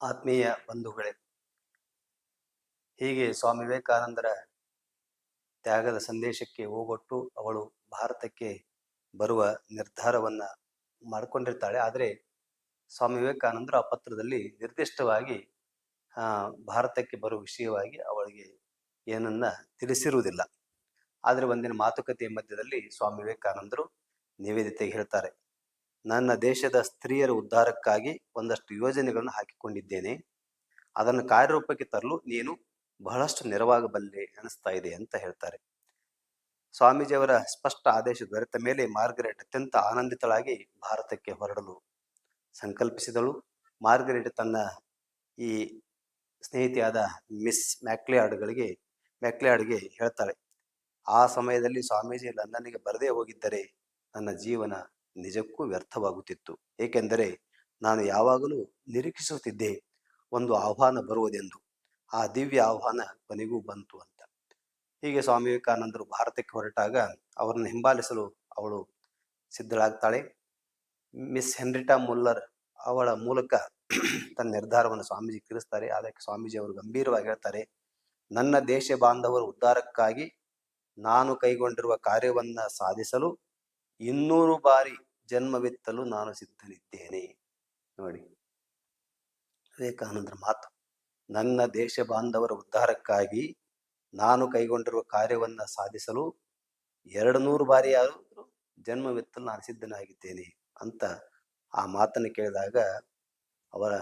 ಆತ್ಮೀಯ ಬಂಧುಗಳೇ, ಹೀಗೆ ಸ್ವಾಮಿ ವಿವೇಕಾನಂದರ ತ್ಯಾಗದ ಸಂದೇಶಕ್ಕೆ ಹೋಗೊಟ್ಟು ಅವಳು ಭಾರತಕ್ಕೆ ಬರುವ ನಿರ್ಧಾರವನ್ನ ಮಾಡಿಕೊಂಡಿರ್ತಾಳೆ. ಆದರೆ ಸ್ವಾಮಿ ವಿವೇಕಾನಂದರು ಆ ಪತ್ರದಲ್ಲಿ ನಿರ್ದಿಷ್ಟವಾಗಿ ಭಾರತಕ್ಕೆ ಬರುವ ವಿಷಯವಾಗಿ ಅವಳಿಗೆ ಏನನ್ನ ತಿಳಿಸಿರುವುದಿಲ್ಲ. ಆದರೆ ಒಂದಿನ ಮಾತುಕತೆಯ ಮಧ್ಯದಲ್ಲಿ ಸ್ವಾಮಿ ವಿವೇಕಾನಂದರು ನಿವೇದಿತೆಗೆ ಹೇಳ್ತಾರೆ. ನನ್ನ ದೇಶದ ಸ್ತ್ರೀಯರ ಉದ್ಧಾರಕ್ಕಾಗಿ ಒಂದಷ್ಟು ಯೋಜನೆಗಳನ್ನು ಹಾಕಿಕೊಂಡಿದ್ದೇನೆ. ಅದನ್ನು ಕಾರ್ಯರೂಪಕ್ಕೆ ತರಲು ನೀನು ಬಹಳಷ್ಟು ನೆರವಾಗಬಲ್ಲೆ ಅನಿಸ್ತಾ ಇದೆ ಅಂತ ಹೇಳ್ತಾರೆ. ಸ್ವಾಮೀಜಿಯವರ ಸ್ಪಷ್ಟ ಆದೇಶ ದೊರೆತ ಮೇಲೆ ಮಾರ್ಗರೇಟ್ ಅತ್ಯಂತ ಆನಂದಿತಳಾಗಿ ಭಾರತಕ್ಕೆ ಹೊರಡಲು ಸಂಕಲ್ಪಿಸಿದಳು. ಮಾರ್ಗರೆಟ್ ತನ್ನ ಈ ಸ್ನೇಹಿತೆಯಾದ ಮಿಸ್ ಮ್ಯಾಕ್ಲಿಯಾರ್ಡ್ಗಳಿಗೆ, ಮ್ಯಾಕ್ಲಿಯಾರ್ಡ್ಗೆ ಹೇಳ್ತಾಳೆ, ಆ ಸಮಯದಲ್ಲಿ ಸ್ವಾಮೀಜಿ ಲಂಡನ್ಗೆ ಬರದೇ ಹೋಗಿದ್ದರೆ ನನ್ನ ಜೀವನ ನಿಜಕ್ಕೂ ವ್ಯರ್ಥವಾಗುತ್ತಿತ್ತು. ಏಕೆಂದರೆ ನಾನು ಯಾವಾಗಲೂ ನಿರೀಕ್ಷಿಸುತ್ತಿದ್ದೆ ಒಂದು ಆಹ್ವಾನ ಬರುವುದೆಂದು. ಆ ದಿವ್ಯ ಆಹ್ವಾನ ಕೊನೆಗೂ ಬಂತು ಅಂತ. ಹೀಗೆ ಸ್ವಾಮಿ ವಿವೇಕಾನಂದರು ಭಾರತಕ್ಕೆ ಹೊರಟಾಗ ಅವರನ್ನು ಹಿಂಬಾಲಿಸಲು ಅವಳು ಸಿದ್ಧಳಾಗ್ತಾಳೆ. ಮಿಸ್ ಹೆನ್ರಿಟಾ ಮುಲ್ಲರ್ ಅವಳ ಮೂಲಕ ತನ್ನ ನಿರ್ಧಾರವನ್ನು ಸ್ವಾಮೀಜಿ ತಿಳಿಸ್ತಾರೆ ಅದಕ್ಕೆ ಸ್ವಾಮೀಜಿ ಅವರು ಗಂಭೀರವಾಗಿ ಹೇಳ್ತಾರೆ, ನನ್ನ ದೇಶ ಬಾಂಧವರ ಉದ್ಧಾರಕ್ಕಾಗಿ ನಾನು ಕೈಗೊಂಡಿರುವ ಕಾರ್ಯವನ್ನ ಸಾಧಿಸಲು ಇನ್ನೂರು ಬಾರಿ ಜನ್ಮವಿತ್ತಲು ನಾನು ಸಿದ್ಧನಿದ್ದೇನೆ. ನೋಡಿ. ವಿವೇಕಾನಂದರ ಮಾತು. ನನ್ನ ದೇಶ ಬಾಂಧವರ ಉದ್ಧಾರಕ್ಕಾಗಿ ನಾನು ಕೈಗೊಂಡಿರುವ ಕಾರ್ಯವನ್ನು ಸಾಧಿಸಲು ಎರಡು ನೂರು ಬಾರಿ ಆದರೂ ಜನ್ಮವಿತ್ತಲು ನಾನು ಸಿದ್ಧನಾಗಿದ್ದೇನೆ ಅಂತ ಆ ಮಾತನ್ನು ಕೇಳಿದಾಗ ಅವರ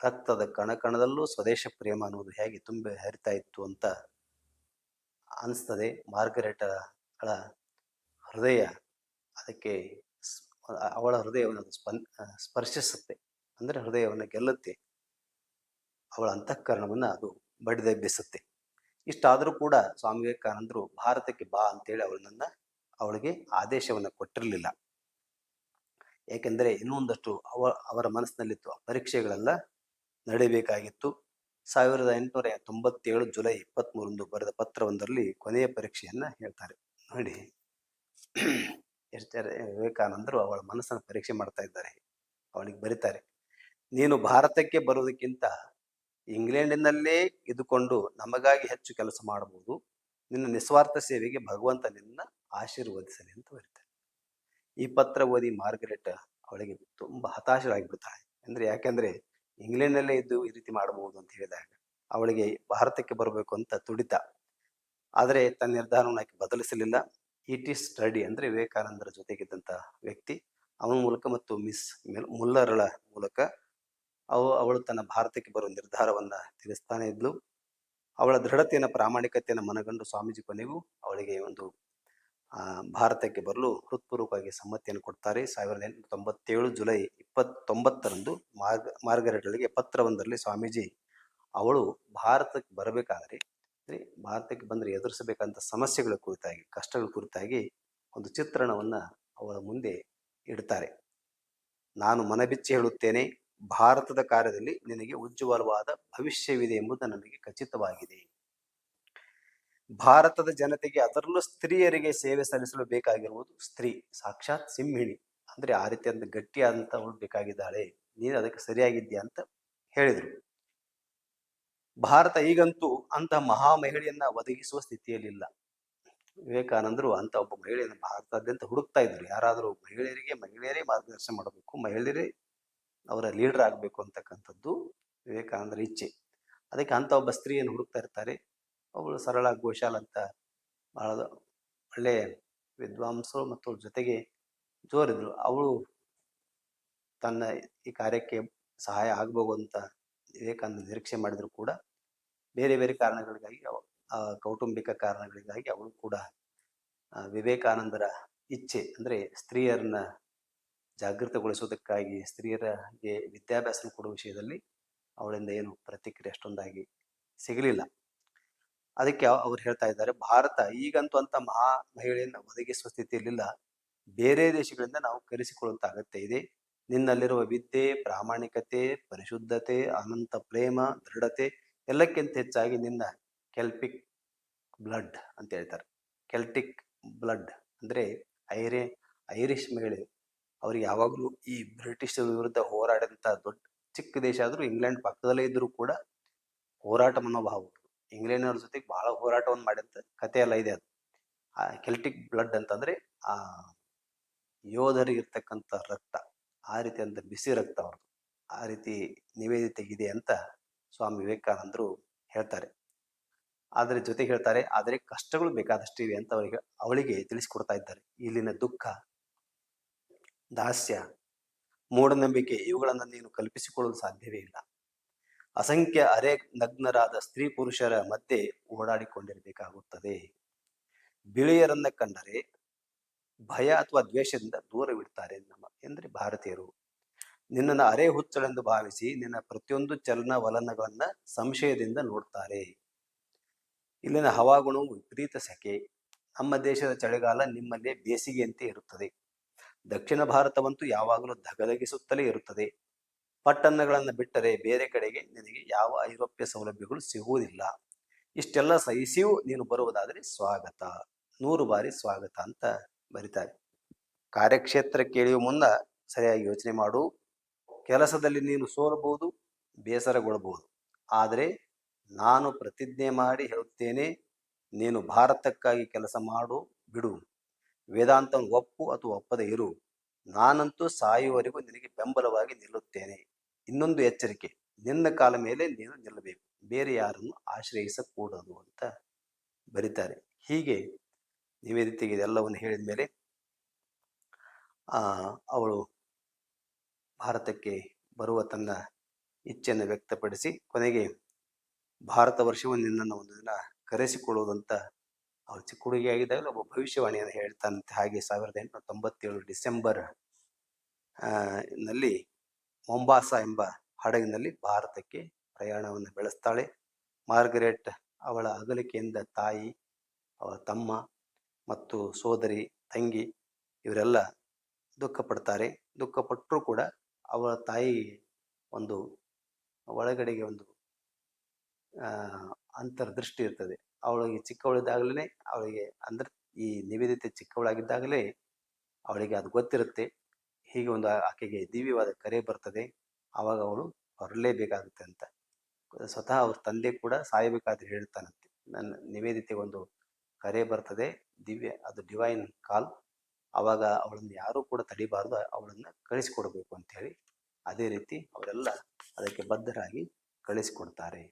ರಕ್ತದ ಕಣಕಣದಲ್ಲೂ ಸ್ವದೇಶ ಪ್ರೇಮ ಅನ್ನೋದು ಹೇಗೆ ತುಂಬಿ ಹರಿತಾ ಇತ್ತು ಅಂತ ಅನಿಸ್ತದೆ ಮಾರ್ಗರೇಟರ ಹೃದಯ ಅದಕ್ಕೆ ಅವಳ ಹೃದಯವನ್ನು ಸ್ಪನ್ ಸ್ಪರ್ಶಿಸುತ್ತೆ. ಅಂದರೆ ಹೃದಯವನ್ನು ಗೆಲ್ಲುತ್ತೆ. ಅವಳ ಅಂತಃಕರಣವನ್ನು ಅದು ಬಡಿದೆಬ್ಬಿಸುತ್ತೆ. ಇಷ್ಟಾದರೂ ಕೂಡ ಸ್ವಾಮಿ ವಿವೇಕಾನಂದರು ಭಾರತಕ್ಕೆ ಬಾ ಅಂತೇಳಿ ಅವಳನ್ನ ಅವಳಿಗೆ ಆದೇಶವನ್ನು ಕೊಟ್ಟಿರಲಿಲ್ಲ. ಏಕೆಂದರೆ ಇನ್ನೂ ಒಂದಷ್ಟು ಅವ, ಅವರ ಮನಸ್ಸಿನಲ್ಲಿತ್ತು ಪರೀಕ್ಷೆಗಳೆಲ್ಲ ನಡೀಬೇಕಾಗಿತ್ತು. ಸಾವಿರದ ಎಂಟುನೂರ ತೊಂಬತ್ತೇಳು ಜುಲೈ ಇಪ್ಪತ್ತ್ಮೂರಂದು ಬರೆದ ಪತ್ರವೊಂದರಲ್ಲಿ ಕೊನೆಯ ಪರೀಕ್ಷೆಯನ್ನ ಹೇಳ್ತಾರೆ. ನೋಡಿ. ಎಷ್ಟೇ ವಿವೇಕಾನಂದರು ಅವಳ ಮನಸ್ಸನ್ನು ಪರೀಕ್ಷೆ ಮಾಡ್ತಾ ಇದ್ದಾರೆ. ಅವಳಿಗೆ ಬರೀತಾರೆ, ನೀನು ಭಾರತಕ್ಕೆ ಬರುವುದಕ್ಕಿಂತ ಇಂಗ್ಲೆಂಡಿನಲ್ಲೇ ಇದ್ದುಕೊಂಡು ನಮಗಾಗಿ ಹೆಚ್ಚು ಕೆಲಸ ಮಾಡಬಹುದು. ನಿನ್ನ ನಿಸ್ವಾರ್ಥ ಸೇವೆಗೆ ಭಗವಂತ ನಿನ್ನ ಆಶೀರ್ವದಿಸಲಿ ಅಂತ ಬರೀತಾರೆ. ಈ ಪತ್ರ ಓದಿ ಮಾರ್ಗರೆಟ್ ಅವಳಿಗೆ ತುಂಬಾ ಹತಾಶರಾಗಿಬಿಡ್ತಾಳೆ. ಅಂದ್ರೆ ಯಾಕೆಂದ್ರೆ ಇಂಗ್ಲೆಂಡ್ನಲ್ಲೇ ಇದ್ದು ಈ ರೀತಿ ಮಾಡಬಹುದು ಅಂತ ಹೇಳಿದಾಗ ಅವಳಿಗೆ ಭಾರತಕ್ಕೆ ಬರಬೇಕು ಅಂತ ತುಡಿತ. ಆದರೆ ತನ್ನ ನಿರ್ಧಾರವನ್ನು ಬದಲಿಸಲಿಲ್ಲ. ಇಟ್ ಈಸ್ ಸ್ಟಡಿ ಅಂದರೆ ವಿವೇಕಾನಂದರ ಜೊತೆಗಿದ್ದಂಥ ವ್ಯಕ್ತಿ. ಅವನ ಮೂಲಕ ಮತ್ತು ಮಿಸ್ ಮುಲ್ಲರಳ ಮೂಲಕ ಅವು, ಅವಳು ತನ್ನ ಭಾರತಕ್ಕೆ ಬರುವ ನಿರ್ಧಾರವನ್ನು ತಿಳಿಸ್ತಾನೆ ಇದ್ಲು. ಅವಳ ದೃಢತೆಯನ್ನು, ಪ್ರಾಮಾಣಿಕತೆಯನ್ನು ಮನಗಂಡು ಸ್ವಾಮೀಜಿ ಕೊನೆಗೂ ಅವಳಿಗೆ ಒಂದು ಭಾರತಕ್ಕೆ ಬರಲು ಹೃತ್ಪೂರ್ವಕವಾಗಿ ಸಮ್ಮತಿಯನ್ನು ಕೊಡ್ತಾರೆ. ಸಾವಿರದ ಎಂಟುನೂರ ತೊಂಬತ್ತೇಳು ಜುಲೈ ಇಪ್ಪತ್ತೊಂಬತ್ತರಂದು ಮಾರ್ಗ ಮಾರ್ಗರೆಟ್ಗಳಿಗೆ ಪತ್ರವೊಂದರಲ್ಲಿ ಸ್ವಾಮೀಜಿ, ಅವಳು ಭಾರತಕ್ಕೆ ಬರಬೇಕಾದ್ರೆ ಭಾರತಕ್ಕೆ ಬಂದರೆ ಎದುರಿಸಬೇಕಂತ ಸಮಸ್ಯೆಗಳ ಕುರಿತಾಗಿ, ಕಷ್ಟಗಳ ಕುರಿತಾಗಿ ಒಂದು ಚಿತ್ರಣವನ್ನ ಅವರ ಮುಂದೆ ಇಡ್ತಾರೆ. ನಾನು ಮನಬಿಚ್ಚಿ ಹೇಳುತ್ತೇನೆ, ಭಾರತದ ಕಾರ್ಯದಲ್ಲಿ ನಿನಗೆ ಉಜ್ವಲವಾದ ಭವಿಷ್ಯವಿದೆ ಎಂಬುದು ನನಗೆ ಖಚಿತವಾಗಿದೆ. ಭಾರತದ ಜನತೆಗೆ ಅದರಲ್ಲೂ ಸ್ತ್ರೀಯರಿಗೆ ಸೇವೆ ಸಲ್ಲಿಸಲು ಬೇಕಾಗಿರುವುದು ಸ್ತ್ರೀ, ಸಾಕ್ಷಾತ್ ಸಿಂಹಿಣಿ. ಅಂದ್ರೆ ಆ ರೀತಿಯಾದಂಥ ಗಟ್ಟಿಯಾದಂತ ಅವಳು ಬೇಕಾಗಿದ್ದಾಳೆ. ನೀನು ಅದಕ್ಕೆ ಸರಿಯಾಗಿದ್ಯಾ ಅಂತ ಹೇಳಿದ್ರು. ಭಾರತ ಈಗಂತೂ ಅಂತ ಮಹಾ ಮಹಿಳೆಯನ್ನ ಒದಗಿಸುವ ಸ್ಥಿತಿಯಲ್ಲಿಲ್ಲ. ವಿವೇಕಾನಂದರು ಅಂತ ಒಬ್ಬ ಮಹಿಳೆಯನ್ನು ಭಾರತಾದ್ಯಂತ ಹುಡುಕ್ತಾ ಇದ್ರು ಯಾರಾದರೂ ಮಹಿಳೆಯರಿಗೆ, ಮಹಿಳೆಯರೇ ಮಾರ್ಗದರ್ಶನ ಮಾಡಬೇಕು, ಮಹಿಳೆಯರೇ ಅವರ ಲೀಡರ್ ಆಗಬೇಕು ಅಂತಕ್ಕಂಥದ್ದು ವಿವೇಕಾನಂದರ ಇಚ್ಛೆ. ಅದಕ್ಕೆ ಅಂತ ಒಬ್ಬ ಸ್ತ್ರೀಯನ್ನು ಹುಡುಕ್ತಾ ಇರ್ತಾರೆ. ಅವಳು ಸರಳ ಘೋಷಾಲ್ ಅಂತ ಬಹಳ ಒಳ್ಳೆಯ ವಿದ್ವಾಂಸರು ಮತ್ತು ಜೊತೆಗೆ ಜೋರಿದ್ರು. ಅವಳು ತನ್ನ ಈ ಕಾರ್ಯಕ್ಕೆ ಸಹಾಯ ಆಗಬಹುದು ಅಂತ ವಿವೇಕಾನಂದ ನಿರೀಕ್ಷೆ ಮಾಡಿದ್ರು ಕೂಡ. ಬೇರೆ ಬೇರೆ ಕಾರಣಗಳಿಗಾಗಿ ಕೌಟುಂಬಿಕ ಕಾರಣಗಳಿಗಾಗಿ ಅವಳು ಕೂಡ ವಿವೇಕಾನಂದರ ಇಚ್ಛೆ ಅಂದ್ರೆ ಸ್ತ್ರೀಯರನ್ನ ಜಾಗೃತಗೊಳಿಸೋದಕ್ಕಾಗಿ ಸ್ತ್ರೀಯರಿಗೆ ವಿದ್ಯಾಭ್ಯಾಸ ಕೊಡುವ ವಿಷಯದಲ್ಲಿ ಅವಳಿಂದ ಏನು ಪ್ರತಿಕ್ರಿಯೆ ಅಷ್ಟೊಂದಾಗಿ ಸಿಗಲಿಲ್ಲ. ಅದಕ್ಕೆ ಅವ್- ಅವ್ರು ಹೇಳ್ತಾ ಇದ್ದಾರೆ, ಭಾರತ ಈಗಂತೂ ಅಂತ ಮಹಾ ಮಹಿಳೆಯನ್ನು ಒದಗಿಸುವ ಸ್ಥಿತಿಯಲ್ಲಿಲ್ಲ. ಬೇರೆ ದೇಶಗಳಿಂದ ನಾವು ಕರೆಸಿಕೊಳ್ಳುವಂತ ಅಗತ್ಯ ಇದೆ. ನಿನ್ನಲ್ಲಿರುವ ವಿದ್ಯೆ, ಪ್ರಾಮಾಣಿಕತೆ, ಪರಿಶುದ್ಧತೆ, ಅನಂತ ಪ್ರೇಮ, ದೃಢತೆ ಎಲ್ಲಕ್ಕಿಂತ ಹೆಚ್ಚಾಗಿ ನಿನ್ನ ಕೆಲ್ಪಿಕ್ ಬ್ಲಡ್ ಅಂತ ಹೇಳ್ತಾರೆ. ಕೆಲ್ಟಿಕ್ ಬ್ಲಡ್ ಅಂದರೆ ಐರೇ ಐರಿಷ್ ಮಹಿಳೆ. ಅವ್ರಿಗೆ ಯಾವಾಗಲೂ ಈ ಬ್ರಿಟಿಷ್ ವಿರುದ್ಧ ಹೋರಾಡಿದಂಥ ದೊಡ್ಡ ಚಿಕ್ಕ ದೇಶ ಆದರೂ ಇಂಗ್ಲೆಂಡ್ ಪಕ್ಕದಲ್ಲೇ ಇದ್ದರೂ ಕೂಡ ಹೋರಾಟ ಮನೋಭಾವ ಇಂಗ್ಲೆಂಡ್ನವ್ರ ಜೊತೆಗೆ ಬಹಳ ಹೋರಾಟವನ್ನು ಮಾಡಿದಂಥ ಕಥೆ ಎಲ್ಲ ಇದೆ ಅದು. ಆ ಕೆಲ್ಟಿಕ್ ಬ್ಲಡ್ ಅಂತಂದರೆ ಆ ಯೋಧರಿಗೆ ಇರ್ತಕ್ಕಂಥ ರಕ್ತ. ಆ ರೀತಿ ಅಂತ ಬಿಸಿ ರಕ್ತ ಅವ್ರದ್ದು ಆ ರೀತಿ ನಿವೇದಿತೆಗಿದೆ ಅಂತ ಸ್ವಾಮಿ ವಿವೇಕಾನಂದರು ಹೇಳ್ತಾರೆ. ಆದರೆ ಜೊತೆ ಹೇಳ್ತಾರೆ, ಆದರೆ ಕಷ್ಟಗಳು ಬೇಕಾದಷ್ಟಿವೆ ಅಂತ ಅವರಿಗೆ, ಅವಳಿಗೆ ತಿಳಿಸಿಕೊಡ್ತಾ ಇದ್ದಾರೆ. ಇಲ್ಲಿನ ದುಃಖ, ದಾಸ್ಯ, ಮೂಢನಂಬಿಕೆ, ಇವುಗಳನ್ನು ನೀನು ಕಲ್ಪಿಸಿಕೊಳ್ಳಲು ಸಾಧ್ಯವೇ ಇಲ್ಲ. ಅಸಂಖ್ಯ ಅರೆ ನಗ್ನರಾದ ಸ್ತ್ರೀ ಪುರುಷರ ಮಧ್ಯೆ ಓಡಾಡಿಕೊಂಡಿರಬೇಕಾಗುತ್ತದೆ. ಬಿಳಿಯರನ್ನ ಕಂಡರೆ ಭಯ ಅಥವಾ ದ್ವೇಷದಿಂದ ದೂರವಿಡ್ತಾರೆ ನಮ್ಮ, ಎಂದರೆ ಭಾರತೀಯರು. ನಿನ್ನನ್ನು ಅರೆ ಹುಚ್ಚಳೆಂದು ಭಾವಿಸಿ ನಿನ್ನ ಪ್ರತಿಯೊಂದು ಚಲನ ವಲನಗಳನ್ನ ಸಂಶಯದಿಂದ ನೋಡ್ತಾರೆ. ಇಲ್ಲಿನ ಹವಾಗುಣವು ವಿಪರೀತ ಸೆಕೆ. ನಮ್ಮ ದೇಶದ ಚಳಿಗಾಲ ನಿಮ್ಮಲ್ಲೇ ಬೇಸಿಗೆಯಂತೆ ಇರುತ್ತದೆ. ದಕ್ಷಿಣ ಭಾರತವಂತೂ ಯಾವಾಗಲೂ ಧಗಧಗಿಸುತ್ತಲೇ ಇರುತ್ತದೆ. ಪಟ್ಟಣಗಳನ್ನು ಬಿಟ್ಟರೆ ಬೇರೆ ಕಡೆಗೆ ನಿನಗೆ ಯಾವ ಐರೋಪ್ಯ ಸೌಲಭ್ಯಗಳು ಸಿಗುವುದಿಲ್ಲ. ಇಷ್ಟೆಲ್ಲ ಸಹಿಸಿಯೂ ನೀನು ಬರುವುದಾದರೆ ಸ್ವಾಗತ. ನೂರು ಬಾರಿ ಸ್ವಾಗತ ಅಂತ ಬರಿತಾರೆ. ಕಾರ್ಯಕ್ಷೇತ್ರ ಕೇಳಿಯೂ ಮುನ್ನ ಸರಿಯಾಗಿ ಯೋಚನೆ ಮಾಡು. ಕೆಲಸದಲ್ಲಿ ನೀನು ಸೋಲಬಹುದು, ಬೇಸರಗೊಳ್ಳಬಹುದು. ಆದರೆ ನಾನು ಪ್ರತಿಜ್ಞೆ ಮಾಡಿ ಹೇಳುತ್ತೇನೆ, ನೀನು ಭಾರತಕ್ಕಾಗಿ ಕೆಲಸ ಮಾಡು, ಬಿಡು. ವೇದಾಂತ, ಒಪ್ಪು ಅಥವಾ ಒಪ್ಪದೇ ಇರು. ನಾನಂತೂ ಸಾಯುವವರೆಗೂ ನಿನಗೆ ಬೆಂಬಲವಾಗಿ ನಿಲ್ಲುತ್ತೇನೆ. ಇನ್ನೊಂದು ಎಚ್ಚರಿಕೆ, ನಿನ್ನ ಕಾಲ ಮೇಲೆ ನೀನು ನಿಲ್ಲಬೇಕು. ಬೇರೆ ಯಾರನ್ನು ಆಶ್ರಯಿಸಕೂಡದು ಅಂತ ಬರೀತಾರೆ. ಹೀಗೆ ನಿವೇದಿತೆಗೆ ಇದೆಲ್ಲವನ್ನು ಹೇಳಿದ ಮೇಲೆ ಅವಳು ಭಾರತಕ್ಕೆ ಬರುವ ತನ್ನ ಇಚ್ಛೆಯನ್ನು ವ್ಯಕ್ತಪಡಿಸಿ, ಕೊನೆಗೆ ಭಾರತ ವರ್ಷವನ್ನು ನಿನ್ನನ್ನು ಒಂದು ದಿನ ಕರೆಸಿಕೊಳ್ಳುವುದಂತ ಅವರು ಚಿಕ್ಕ ಹುಡುಗಿಯಾಗಿದ್ದಾಗ ಒಬ್ಬ ಭವಿಷ್ಯವಾಣಿಯನ್ನು ಹೇಳ್ತಾನಂತೆ. ಹಾಗೆ ಸಾವಿರದ ಎಂಟುನೂರ ತೊಂಬತ್ತೇಳು ಡಿಸೆಂಬರ್ನಲ್ಲಿ ಮೊಂಬಾಸ ಎಂಬ ಹಡಗಿನಲ್ಲಿ ಭಾರತಕ್ಕೆ ಪ್ರಯಾಣವನ್ನು ಬೆಳೆಸ್ತಾಳೆ. ಮಾರ್ಗರೆಟ್ ಅವಳ ಅಗಲಿಕೆಯಿಂದ ತಾಯಿ, ಅವಳ ತಮ್ಮ ಮತ್ತು ಸೋದರಿ, ತಂಗಿ ಇವರೆಲ್ಲ ದುಃಖ ಪಡ್ತಾರೆ ದುಃಖ ಪಟ್ಟರೂ ಕೂಡ ಅವಳ ತಾಯಿ ಒಂದು ಒಳಗಡೆಗೆ ಒಂದು ಅಂತರ್ದೃಷ್ಟಿ ಇರ್ತದೆ. ಅವಳಿಗೆ ಚಿಕ್ಕವಳಿದ್ದಾಗಲೇ ಅವಳಿಗೆ ಅಂದ್ರೆ ಈ ನಿವೇದಿತೆ ಚಿಕ್ಕವಳಾಗಿದ್ದಾಗಲೇ ಅವಳಿಗೆ ಅದು ಗೊತ್ತಿರುತ್ತೆ. ಹೀಗೆ ಒಂದು ಆಕೆಗೆ ದಿವ್ಯವಾದ ಕರೆ ಬರ್ತದೆ. ಆವಾಗ ಅವಳು ಹೊರಲೇಬೇಕಾಗುತ್ತೆ ಅಂತ. ಸ್ವತಃ ಅವ್ರ ತಂದೆ ಕೂಡ ಸಾಯಬೇಕಾದ್ರೆ ಹೇಳ್ತಾನಂತೆ. ನನ್ನ ನಿವೇದಿತೆ ಒಂದು ಕರೆ ಬರ್ತದೆ. ದಿವ್ಯ, ಅದು ಡಿವೈನ್ ಕಾಲ್ ಆವಾಗ ಅವಳನ್ನು ಯಾರೂ ಕೂಡ ತಡಿಬಾರ್ದು, ಅವಳನ್ನು ಕಳಿಸ್ಕೊಡ್ಬೇಕು ಅಂತ ಹೇಳಿ ಅದೇ ರೀತಿ ಅವರೆಲ್ಲ ಅದಕ್ಕೆ ಬದ್ಧರಾಗಿ ಕಳಿಸಿಕೊಡ್ತಾರೆ.